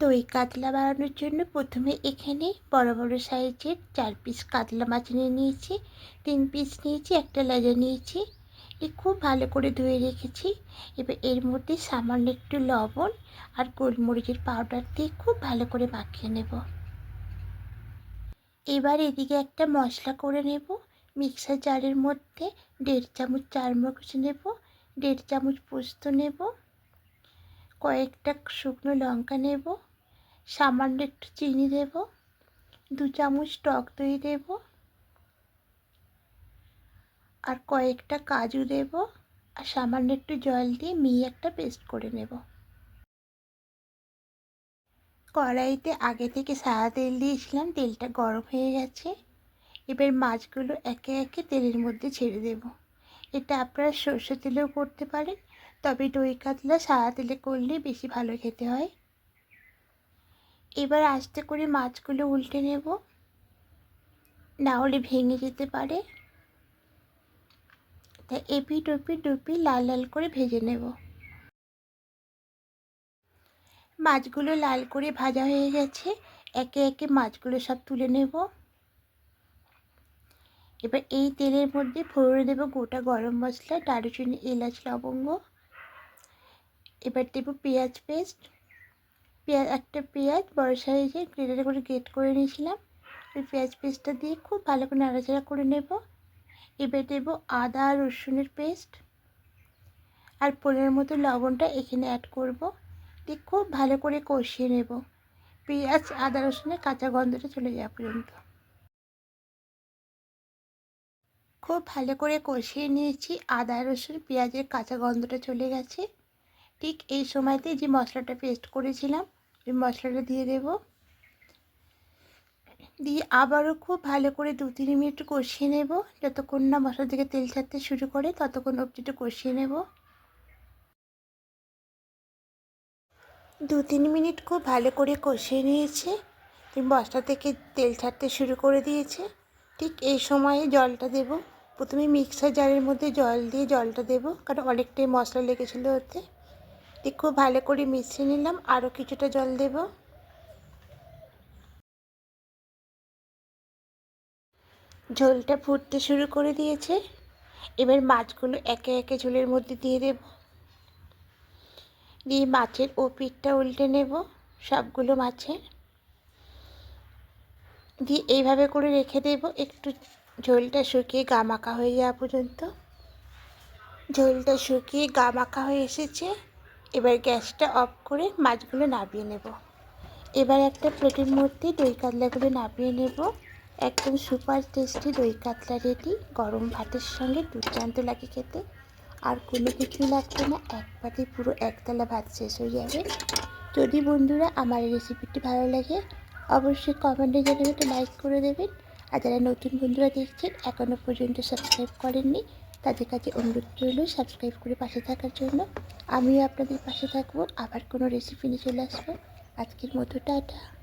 দই কাতলা বানানোর জন্য প্রথমে এখানে বড় বড় সাইজের চার পিস কাতলা মাছ নিয়ে নিয়েছি। তিন পিস নিয়েছি, একটা লেজা নিয়েছি। এ খুব ভালো করে ধুয়ে রেখেছি। এবার এর মধ্যে সামান্য একটু লবণ আর গোলমরিচের পাউডার দিয়ে খুব ভালো করে মাখিয়ে নেব। এবার এদিকে একটা মশলা করে নেব। মিক্সার জারের মধ্যে দেড় চামচ চারমগজ নেব, দেড় চামচ পোস্ত নেব, কয়েকটা শুকনো লঙ্কা নেব সামান্য একটু চিনি দেব, দু চামচ টক দই দেব, আর কয়েকটা কাজু দেব, আর সামান্য একটু জল দিয়ে মিহি একটা পেস্ট করে নেব। কড়াইতে আগে থেকে সাদা তেল দিয়েছিলাম, তেলটা গরম হয়ে গেছে। এবার মাছগুলো একে একে তেলের মধ্যে ছেড়ে দেব। এটা আপনারা সর্ষে তেলেও করতে পারেন, তবে দই কাতলা সাদা তেলে করলে বেশি ভালো খেতে হয়। এবার আস্তে করে মাছগুলো উল্টে নেব। না হলে ভেঙে যেতে পারে। তাই এপি টপি টুপি লাল লাল করে ভেজে নেব। মাছগুলো লাল করে ভাজা হয়ে গেছে। একে একে মাছগুলো সব তুলে নেব। এবার এই তেলের মধ্যে ফোড়নে দেবো গোটা গরম মশলা, দারুচিনি, এলাচ, লবঙ্গ। এবার দেবো পেঁয়াজ পেস্ট। পেঁয়াজ, একটা পেঁয়াজ, বড় সাইজে গ্রেটারে করে গ্রেট করে নিয়েছিলাম। ওই পেঁয়াজ পেস্টটা দিয়ে খুব ভালো করে নাড়াচাড়া করে নেব। এবার দেবো আদা রসুনের পেস্ট। আর পনেরো মতো লবণটা এখানে অ্যাড করব। দিয়ে খুব ভালো করে কষিয়ে নেব। পেঁয়াজ, আদা, রসুনের কাঁচা গন্ধটা চলে যাওয়া পর্যন্ত। খুব ভালো করে কষিয়ে নিয়েছি। আদা রসুন পেঁয়াজের কাঁচা গন্ধটা চলে গেছে। ঠিক এই সময়তে যে মশলাটা পেস্ট করেছিলাম ওই মশলাটা দিয়ে দেব। দিয়ে আবারও খুব ভালো করে দু তিন মিনিট কষিয়ে নেব। যতক্ষণ না মশলা থেকে তেল ছাড়তে শুরু করে, ততক্ষণ অবধি একটু কষিয়ে নেব। দু তিন মিনিট খুব ভালো করে কষিয়ে নিয়েছে। মশলা থেকে তেল ছাড়তে শুরু করে দিয়েছে। ঠিক এই সময়ে জলটা দেব। প্রথমে মিক্সার জারের মধ্যে জল দিয়ে জলটা দেব, কারণ অনেকটাই মশলা লেগেছিলো ওতে। খুব ভালো করে মিশিয়ে নিলাম আরও কিছুটা জল দেব। ঝোলটা ফুটতে শুরু করে দিয়েছে। এবার মাছগুলো একে একে ঝোলের মধ্যে দিয়ে দেব। দিয়ে মাছের ও পিঠটা উল্টে নেব, সবগুলো মাছের। দিয়ে এইভাবে করে রেখে দেব, একটু ঝোলটা শুকিয়ে গা মাখা হয়ে যাওয়া পর্যন্ত। ঝোলটা শুকিয়ে গা মাখা হয়ে এসেছে। এবার গ্যাসটা অফ করে মাছগুলো নামিয়ে নেব। এবার একটা প্লেটের মধ্যে দই কাতলাগুলো নামিয়ে নেব। একদম সুপার টেস্টি দই কাতলা রেডি। গরম ভাতের সঙ্গে দুর্দান্ত লাগে খেতে। আর কোনো কিছুই লাগবে না, এক একবারে পুরো একতলা ভাত শেষ হয়ে যাবে। যদি বন্ধুরা আমার এই রেসিপিটি ভালো লাগে, অবশ্যই কমেন্টে জানাবে একটু লাইক করে দেবেন। আর যারা নতুন বন্ধুরা দেখছেন এখনও পর্যন্ত সাবস্ক্রাইব করেননি তাদের কাছে অনুরোধ রইল সাবস্ক্রাইব করে পাশে থাকার জন্য। আমিও আপনাদের পাশে থাকব। আবার কোনো রেসিপি নিয়ে চলে আসব। আজকের মতো, টাটা।